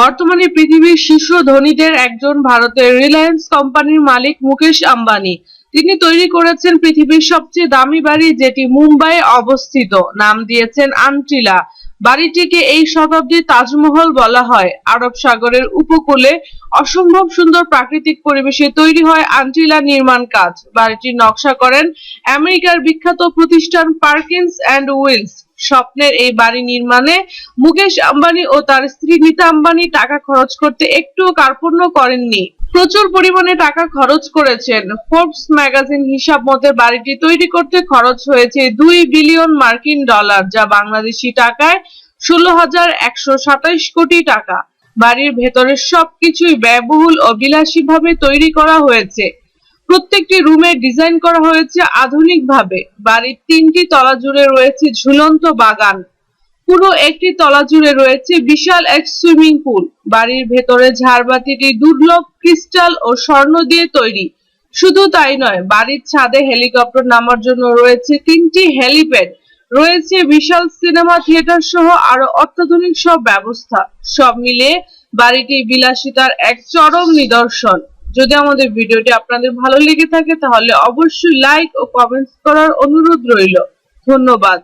বর্তমানে পৃথিবীর শীর্ষ ধনীদের একজন ভারতের রিলায়েন্স কোম্পানির মালিক মুকেশ আম্বানি। তিনি তৈরি করেছেন পৃথিবীর সবচেয়ে দামি বাড়ি, যেটি মুম্বাইয়ে অবস্থিত। নাম দিয়েছেন আন্টিলা। বাড়িটিকে এই শতাব্দীর তাজমহল বলা হয়। আরব সাগরের উপকূলে অসম্ভব সুন্দর প্রাকৃতিক পরিবেশে তৈরি হয় আন্টিলা নির্মাণ কাজ। বাড়িটির নকশা করেন আমেরিকার বিখ্যাত প্রতিষ্ঠান পার্কিন্স অ্যান্ড উইলস। স্বপ্নের এই বাড়ি নির্মাণে মুকেশ আম্বানি ও তার স্ত্রী নীতা আম্বানি টাকা খরচ করতে একটুও কার্পণ্য করেননি। প্রচুর পরিমাণে টাকা খরচ করেছেন। ফোর্বস ম্যাগাজিন হিসাব মতে বাড়িটি তৈরি করতে খরচ হয়েছে দুই বিলিয়ন মার্কিন ডলার, যা বাংলাদেশি টাকায় ষোলো হাজার একশো সাতাইশ কোটি টাকা। বাড়ির ভেতরের সবকিছুই ব্যয়বহুল ও বিলাসীভাবে তৈরি করা হয়েছে। প্রত্যেকটি রুমের ডিজাইন করা হয়েছে আধুনিকভাবে। বাড়ির তিনটি তলা জুড়ে রয়েছে ঝুলন্ত বাগান। পুরো একটি তলা জুড়ে রয়েছে বিশাল এক সুইমিং পুল। বাড়ির ভেতরে ঝাড়বাতিটি দুর্লভ ক্রিস্টাল ও স্বর্ণ দিয়ে তৈরি। শুধু তাই নয়, বাড়ির ছাদে হেলিকপ্টার নামার জন্য রয়েছে তিনটি হেলিপ্যাড। রয়েছে বিশাল সিনেমা থিয়েটার সহ আরও অত্যাধুনিক সব ব্যবস্থা। সব মিলে বাড়িটি বিলাসিতার এক চরম নিদর্শন। যদি আমাদের ভিডিওটি আপনাদের ভালো লেগে থাকে, তাহলে অবশ্যই লাইক ও কমেন্টস করার অনুরোধ রইল। ধন্যবাদ।